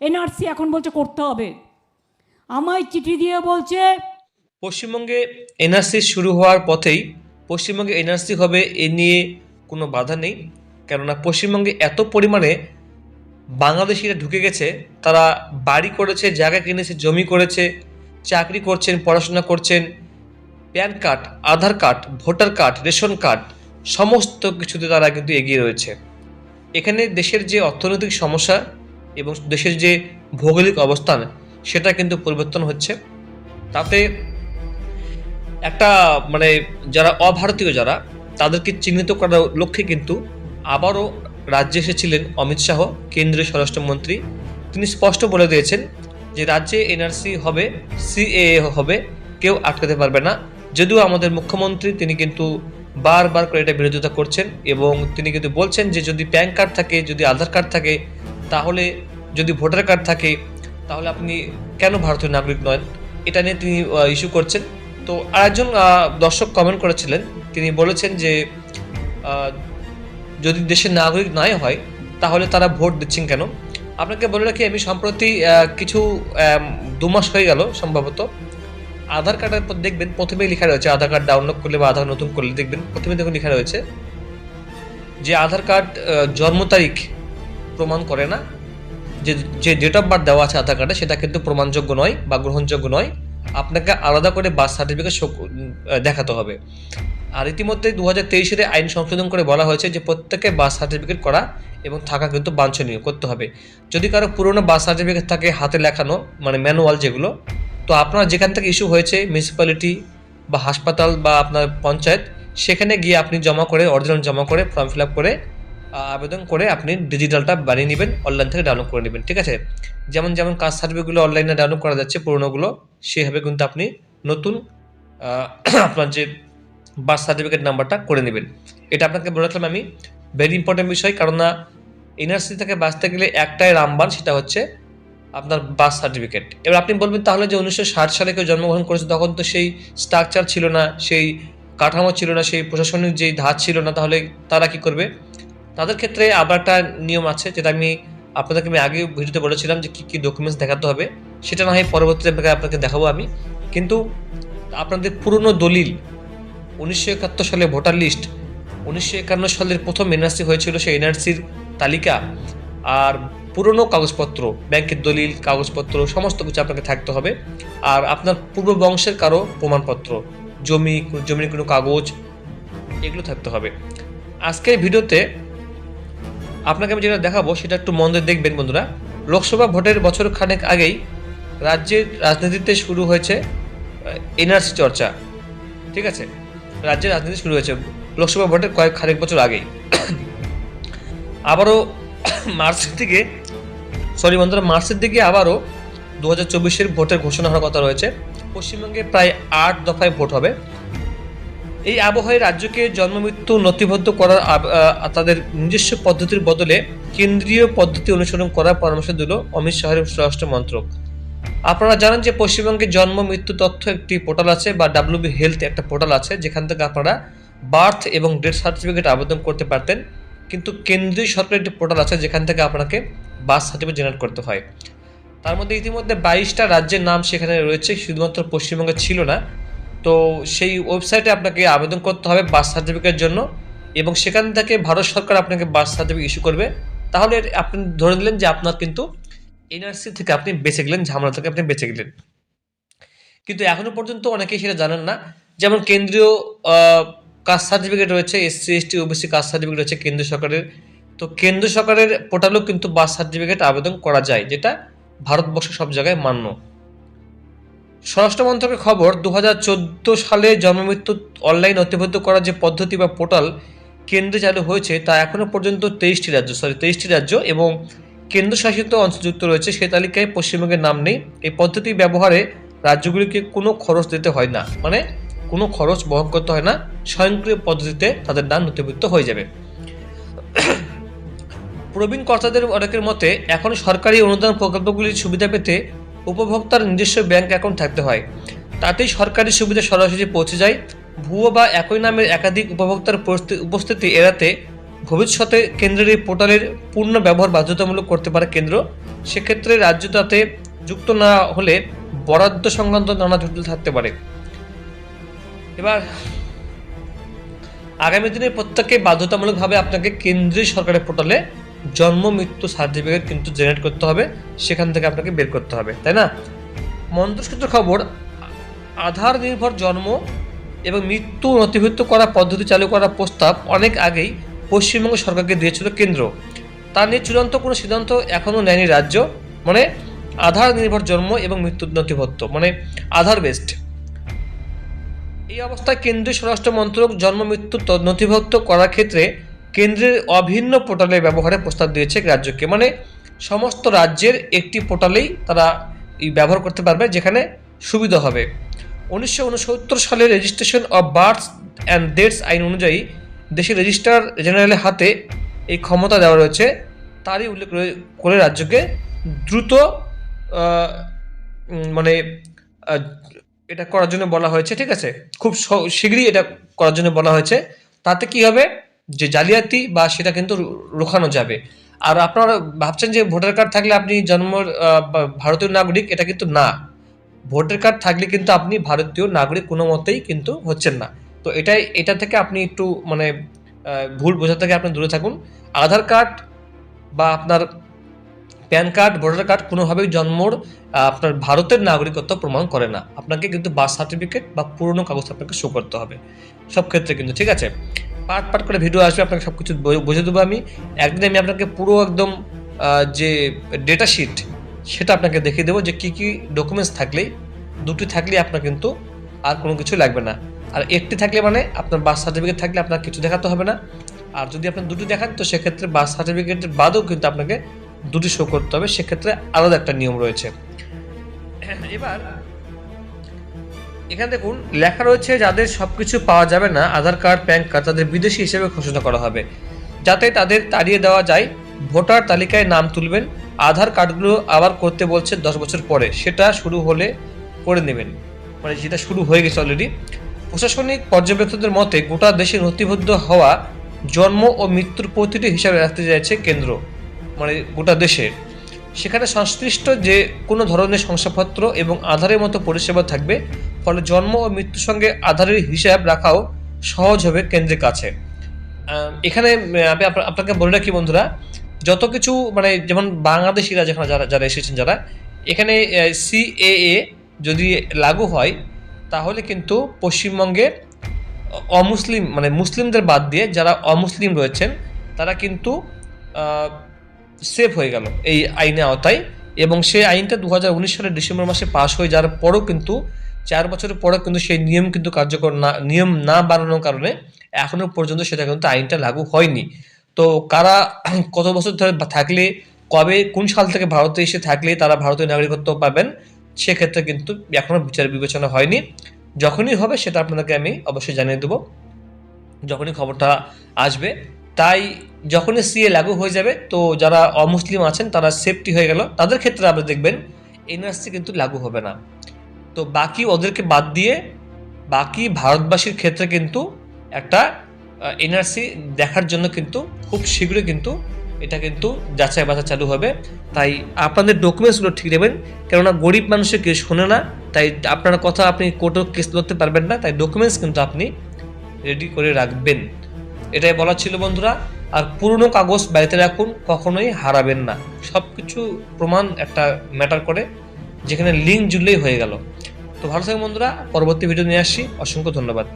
NRC এখন বলছে করতে হবে। আমায় চিঠি দিয়ে বলছে, পশ্চিমবঙ্গে এনআরসি শুরু হওয়ার পথেই পশ্চিমবঙ্গে এনআরসি হবে এ নিয়ে কোনো বাধা নেই। কেননা পশ্চিমবঙ্গে এত পরিমাণে বাংলাদেশিরা ঢুকে গেছে, তারা বাড়ি করেছে, জায়গা কিনেছে, জমি করেছে, চাকরি করছেন, পড়াশোনা করছেন, PAN card, Aadhaar card, voter card, ration card, সমস্ত কিছুতে তারা কিন্তু এগিয়ে রয়েছে। এখানে দেশের যে অর্থনৈতিক সমস্যা এবং দেশের যে ভৌগোলিক অবস্থান, সেটা কিন্তু পরিবর্তন হচ্ছে। তাতে একটা মানে যারা অভারতীয় যারা, তাদেরকে চিহ্নিত করার লক্ষ্যে কিন্তু আবারও রাজ্যে এসেছিলেন অমিত শাহ, কেন্দ্রীয় স্বরাষ্ট্রমন্ত্রী। তিনি স্পষ্ট বলে দিয়েছেন যে রাজ্যে এনআরসি হবে সিএএ হবে, কেউ আটকাতে পারবে না। যদিও আমাদের মুখ্যমন্ত্রী, তিনি কিন্তু বারবার করে এটা বিরোধিতা করছেন এবং তিনি কিন্তু বলছেন যে যদি প্যান কার্ড থাকে, যদি আধার কার্ড থাকে তাহলে যদি ভোটার কার্ড থাকে, তাহলে আপনি কেন ভারতীয় নাগরিক নন? এটা নিয়ে তিনি ইস্যু করছেন। তো আরেকজন দর্শক কমেন্ট করেছিলেন। তিনি বলেছেন যে যদি দেশের নাগরিক নাই হয়, তাহলে তারা ভোট দিচ্ছেন কেন? আপনাকে বলে রাখি, আমি সম্প্রতি কিছু দু মাস হয়ে গেল সম্ভবত। আধার কার্ডের পর দেখবেন, প্রথমেই লেখা রয়েছে, আধার কার্ড ডাউনলোড করলে বা আধার নতুন করলে দেখবেন, প্রথমে দেখুন লেখা রয়েছে যে আধার কার্ড জন্ম তারিখ প্রমাণ করে না। যে যে ডেট অফ বার্থ দেওয়া আছে আধার কার্ডে সেটা কিন্তু প্রমাণযোগ্য নয় বা গ্রহণযোগ্য নয়। আপনাকে আলাদা করে বার্থ সার্টিফিকেট দেখাতে হবে। আর ইতিমধ্যে দু হাজার তেইশের আইন সংশোধন করে বলা হয়েছে যে, প্রত্যেকে বার্থ সার্টিফিকেট করা এবং থাকা কিন্তু বাঞ্ছনীয়, করতে হবে। যদি কারও পুরনো বার্থ সার্টিফিকেট থাকে হাতে লেখানো মানে ম্যানুয়াল যেগুলো, তো আপনার যেখান থেকে ইস্যু হয়েছে মিউনিসিপ্যালিটি বা হাসপাতাল বা আপনার পঞ্চায়েত, সেখানে গিয়ে আপনি জমা করে অরিজিনাল জমা করে ফর্ম ফিল আপ করে আবেদন করে আপনি ডিজিটালটা বানিয়ে নেবেন অনলাইন থেকে ডাউনলোড করে নেবেন, ঠিক আছে? যেমন যেমন কাস্ট সার্টিফিকেটগুলো অনলাইনে ডাউনলোড করা যাচ্ছে পুরোনোগুলো, সেভাবে কিন্তু আপনি নতুন আপনার যে বার্থ সার্টিফিকেট নাম্বারটা করে নেবেন। এটা আপনাকে বলে রাখলাম আমি ভেরি ইম্পর্টেন্ট বিষয় কারণ না এনআরসি থেকে বাঁচতে গেলে একটাই রামবান সেটা হচ্ছে আপনার বার্থ সার্টিফিকেট এবার আপনি বলবেন তাহলে যে উনিশশো ষাট সালে কেউ জন্মগ্রহণ করেছে, তখন তো সেই স্ট্রাকচার ছিল না, সেই কাঠামো ছিল না, সেই প্রশাসনিক যেই ধাঁচ ছিল না, তাহলে তারা কি করবে? তাদের ক্ষেত্রে আবার একটা নিয়ম আছে, যেটা আমি আপনাদেরকে আমি আগে ভিডিওতে বলেছিলাম যে কী কী ডকুমেন্টস দেখাতে হবে, সেটা না হয় পরবর্তীতে আপনাকে দেখাবো আমি। কিন্তু আপনাদের পুরনো দলিল, উনিশশো একাত্তর সালে ভোটার লিস্ট, উনিশশো একান্ন সালের প্রথম এনআরসি হয়েছিল সেই এনআরসির তালিকা, আর পুরনো কাগজপত্র, ব্যাংকের দলিল, কাগজপত্র, সমস্ত কিছু আপনাকে থাকতে হবে। আর আপনার পূর্ব বংশের কারও প্রমাণপত্র, জমি জমির কোনো কাগজ, এগুলো থাকতে হবে। আজকের ভিডিওতে আপনাকে আমি যেটা দেখাবো, সেটা একটু মন দিয়ে দেখবেন বন্ধুরা। লোকসভা ভোটের বছর খানেক আগেই রাজ্যের রাজনীতিতে শুরু হয়েছে এনআরসি চর্চা। ঠিক আছে? রাজ্যের রাজনীতি শুরু হয়েছে লোকসভা ভোটের কয়েক খানেক বছর আগেই। আবারও মার্চের দিকে, সরি বন্ধুরা, মার্চের দিকে আবারও দু হাজার চব্বিশের ভোটের ঘোষণা হওয়ার কথা রয়েছে। পশ্চিমবঙ্গে প্রায় আট দফায় ভোট হবে। এই আবহাওয়ায় রাজ্যকে জন্মমৃত্যু নথিবদ্ধ করার তাদের নিজস্ব পদ্ধতির বদলে কেন্দ্রীয় পদ্ধতি অনুসরণ করার পরামর্শ দিল অমিত শাহের স্বরাষ্ট্র মন্ত্রক। আপনারা জানেন যে পশ্চিমবঙ্গে জন্ম মৃত্যু তথ্য একটি পোর্টাল আছে বা ডাব্লিউবি হেলথ একটা পোর্টাল আছে, যেখান থেকে আপনারা বার্থ এবং ডেথ সার্টিফিকেট আবেদন করতে পারতেন। কিন্তু কেন্দ্রীয় সরকারের একটি পোর্টাল আছে, যেখান থেকে আপনাকে বার্থ সার্টিফিকেট জেনারেট করতে হয়। তার মধ্যে ইতিমধ্যে বাইশটা রাজ্যের নাম সেখানে রয়েছে, শুধুমাত্র পশ্চিমবঙ্গে ছিল না। তো সেই ওয়েবসাইটে আপনাকে আবেদন করতে হবে বার্থ সার্টিফিকেটের জন্য এবং সেখান থেকে ভারত সরকার আপনাকে বার্থ সার্টিফিকেট ইস্যু করবে। তাহলে আপনি ধরে নিলেন যে আপনার কিন্তু এনআরসি থেকে আপনি বেঁচে গেলেন, ঝামেলা থেকে আপনি বেঁচে গেলেন। কিন্তু এখনও পর্যন্ত অনেকেই সেটা জানেন না। যেমন কেন্দ্রীয় কাস্ট সার্টিফিকেট রয়েছে SC ST OBC caste certificate রয়েছে কেন্দ্র সরকারের। তো কেন্দ্র সরকারের পোর্টালেও কিন্তু বার্থ সার্টিফিকেট আবেদন করা যায়, যেটা ভারতবর্ষের সব জায়গায় মান্য। স্বরাষ্ট্র মন্ত্রকের খবর দু হাজার চোদ্দ সালে জন্মমৃত্যু অনলাইন নথিবদ্ধ করার যে পদ্ধতি বা পোর্টাল কেন্দ্রে চালু হয়েছে, তা এখনও পর্যন্ত তেইশটি রাজ্য সরি তেইশটি রাজ্য এবং কেন্দ্রশাসিত অঞ্চল যুক্ত রয়েছে সেই তালিকায় পশ্চিমবঙ্গের নাম নেই। এই পদ্ধতি ব্যবহারে রাজ্যগুলিকে কোনো খরচ দিতে হয় না মানে কোনো খরচ বহন করতে হয় না, স্বয়ংক্রিয় পদ্ধতিতে তাদের নাম নথিভুক্ত হয়ে যাবে। প্রবীণ কর্তাদের অনেকের মতে, এখন সরকারি অনুদান প্রকল্পগুলির সুবিধা পেতে উপভোক্তার নিজস্ব ব্যাংক অ্যাকাউন্ট থাকতে হয়। তাতেই সরকারি সুবিধা সরাসরি পৌঁছে যায়। ভুয়ো বা একই নামের একাধিক উপভোক্তার উপস্থিতি এড়াতে ভবিষ্যতে কেন্দ্রের এই পোর্টালের পূর্ণ ব্যবহার বাধ্যতামূলক করতে পারে কেন্দ্র। সেক্ষেত্রে রাজ্য তাতে যুক্ত না হলে বরাদ্দ সংক্রান্ত নানা জটিল থাকতে পারে। এবার, আগামী দিনে প্রত্যেককে বাধ্যতামূলকভাবে আপনাকে কেন্দ্রীয় সরকারের পোর্টালে জন্ম, মৃত্যু সার্টিফিকেট কিন্তু জেনারেট করতে হবে, সেখান থেকে আপনাকে বের করতে হবে, তাই না? মন্ত্রসূত্র খবর আধার নির্ভর জন্ম এবং মৃত্যু নথিভুক্ত করা পদ্ধতি চালু করার প্রস্তাব অনেক আগেই পশ্চিমবঙ্গ সরকারকে দিয়েছিল কেন্দ্র। তা নিয়ে চূড়ান্ত কোনো সিদ্ধান্ত এখনও নেয়নি রাজ্য মানে আধার নির্ভর জন্ম এবং মৃত্যুর নথিভুক্ত মানে আধার বেসড এই অবস্থায় কেন্দ্রীয় স্বরাষ্ট্র মন্ত্রক জন্ম, মৃত্যু নথিভুক্ত করার ক্ষেত্রে কেন্দ্রের অভিন্ন পোর্টালের ব্যবহারের প্রস্তাব দিয়েছে রাজ্যকে। মানে সমস্ত রাজ্যের একটি পোর্টালেই তারা এই ব্যবহার করতে পারবে, যেখানে সুবিধা হবে। উনিশশো উনসত্তর সালের registration of births and deaths আইন অনুযায়ী দেশের রেজিস্ট্রার জেনারেলের হাতে এই ক্ষমতা দেওয়া রয়েছে। তারই উল্লেখ করে রাজ্যকে দ্রুত মানে এটা করার জন্য বলা হয়েছে, ঠিক আছে? খুব শীঘ্রই এটা করার জন্য বলা হয়েছে। তাতে কি হবে? যে জালিয়াতি বা সেটা কিন্তু রোখানো যাবে। আর আপনারা ভাবছেন যে ভোটার কার্ড থাকলে আপনি জন্ম ভারতীয় নাগরিক, এটা কিন্তু না। ভোটার কার্ড থাকলে কিন্তু আপনি ভারতীয় নাগরিক কোনো মতেই কিন্তু হচ্ছেন না। তো এটাই, এটা থেকে আপনি একটু মানে ভুল বোঝা থেকে আপনি দূরে থাকুন। আধার কার্ড বা আপনার প্যান কার্ড, ভোটার কার্ড কোনোভাবেই জন্মর আপনার ভারতের নাগরিকত্ব প্রমাণ করে না। আপনাকে কিন্তু বার্থ সার্টিফিকেট বা পুরনো কাগজ আপনাকে শো করতে হবে। সব ক্ষেত্রে কিন্তু, ঠিক আছে? পার্ট পার্ট করে ভিডিও আসবে, আপনাকে সব কিছু বুঝে দেবো আমি। একদিন আমি আপনাকে পুরো একদম যে ডেটা শিট সেটা আপনাকে দেখিয়ে দেবো যে কী কী ডকুমেন্টস থাকলেই দুটি থাকলেই আপনার কিন্তু আর কোনো কিছু লাগবে না। আর একটি থাকলে মানে আপনার বার্থ সার্টিফিকেট থাকলে আপনার কিছু দেখাতে হবে না। আর যদি আপনি দুটি দেখান, তো সেক্ষেত্রে বার্থ সার্টিফিকেটের বাদেও কিন্তু আপনাকে দুটি শো করতে হবে। সেক্ষেত্রে আলাদা একটা নিয়ম রয়েছে। এবার এখানে দেখুন, লেখা রয়েছে যাদের সবকিছু পাওয়া যাবে না, আধার কার্ড, প্যান কার্ড তাদের বিদেশি হিসেবে ঘোষণা করা হবে। যাতে তাদের তাড়িয়ে দেওয়া যায়, ভোটার তালিকায় নাম তুলবেন, আধার কার্ডগুলো আবার করতে বলছে দশ বছর পরে। সেটা শুরু হলে করে নেবেন। মানে যেটা শুরু হয়ে গেছে অলরেডি প্রশাসনিক পর্যবেক্ষকদের মতে, গোটা দেশে নথিবদ্ধ হওয়া জন্ম ও মৃত্যুর প্রতিটি হিসাবে রাখতে চাইছে কেন্দ্র। মানে গোটা দেশে। সেখানে সংশ্লিষ্ট যে কোনো ধরনের শংসাপত্র এবং আধারের মতো পরিষেবা থাকবে, ফলে জন্ম ও মৃত্যুর সঙ্গে আধারের হিসাব রাখাও সহজ হবে কেন্দ্রের কাছে। এখানে আমি আপনাকে বলে রাখি বন্ধুরা, যত কিছু মানে যেমন বাংলাদেশিরা যেখানে যারা যারা এসেছেন যারা, এখানে সিএএ যদি লাগু হয়, তাহলে কিন্তু পশ্চিমবঙ্গের অমুসলিম মানে মুসলিমদের বাদ দিয়ে যারা অমুসলিম রয়েছেন, তারা কিন্তু সেফ হয়ে গেল এই আইনে আওতায়। এবং সেই আইনটা দু হাজার উনিশ সালের ডিসেম্বর মাসে পাশ হয়ে যাওয়ার পরও কিন্তু, চার বছরের পরেও কিন্তু সেই নিয়ম কিন্তু কার্যকর না, নিয়ম না বানানোর কারণে এখনও পর্যন্ত সেটা কিন্তু আইনটা লাগু হয়নি। তো কারা কত বছর ধরে থাকলে, কবে, কোন সাল থেকে ভারতে এসে থাকলে তারা ভারতীয় নাগরিকত্ব পাবেন, সেক্ষেত্রে কিন্তু এখনও বিচার বিবেচনা হয়নি। যখনই হবে সেটা আপনাদেরকে আমি অবশ্যই জানিয়ে দেবো। যখনই খবরটা আসবে তাই যখনই সিএ লাগু হয়ে যাবে, তো যারা অমুসলিম আছেন, তারা সেফটি হয়ে গেল। তাদের ক্ষেত্রে আপনি দেখবেন এনআরসি কিন্তু লাগু হবে না। তো বাকি ওদেরকে বাদ দিয়ে, বাকি ভারতবাসীর ক্ষেত্রে কিন্তু একটা এনআরসি দেখার জন্য কিন্তু খুব শীঘ্রই কিন্তু এটা কিন্তু যাচাই বাছা চালু হবে। তাই আপনাদের ডকুমেন্টসগুলো ঠিক দেবেন কেননা গরিব মানুষের কেউ শোনে না, তাই আপনার কথা আপনি কোর্টেও কেস করতে পারবেন না, তাই ডকুমেন্টস কিন্তু আপনি রেডি করে রাখবেন। এটাই বলা ছিল, বন্ধুরা। আর পুরনো কাগজ বাড়িতে রাখুন, কখনোই হারাবেন না। সব কিছু প্রমাণ একটা ম্যাটার করে, যেখানে লিঙ্ক জুড়লেই হয়ে গেল। তো ভালো থাকুন, বন্ধুরা। পরবর্তী ভিডিও নিয়ে আসছি। অসংখ্য ধন্যবাদ।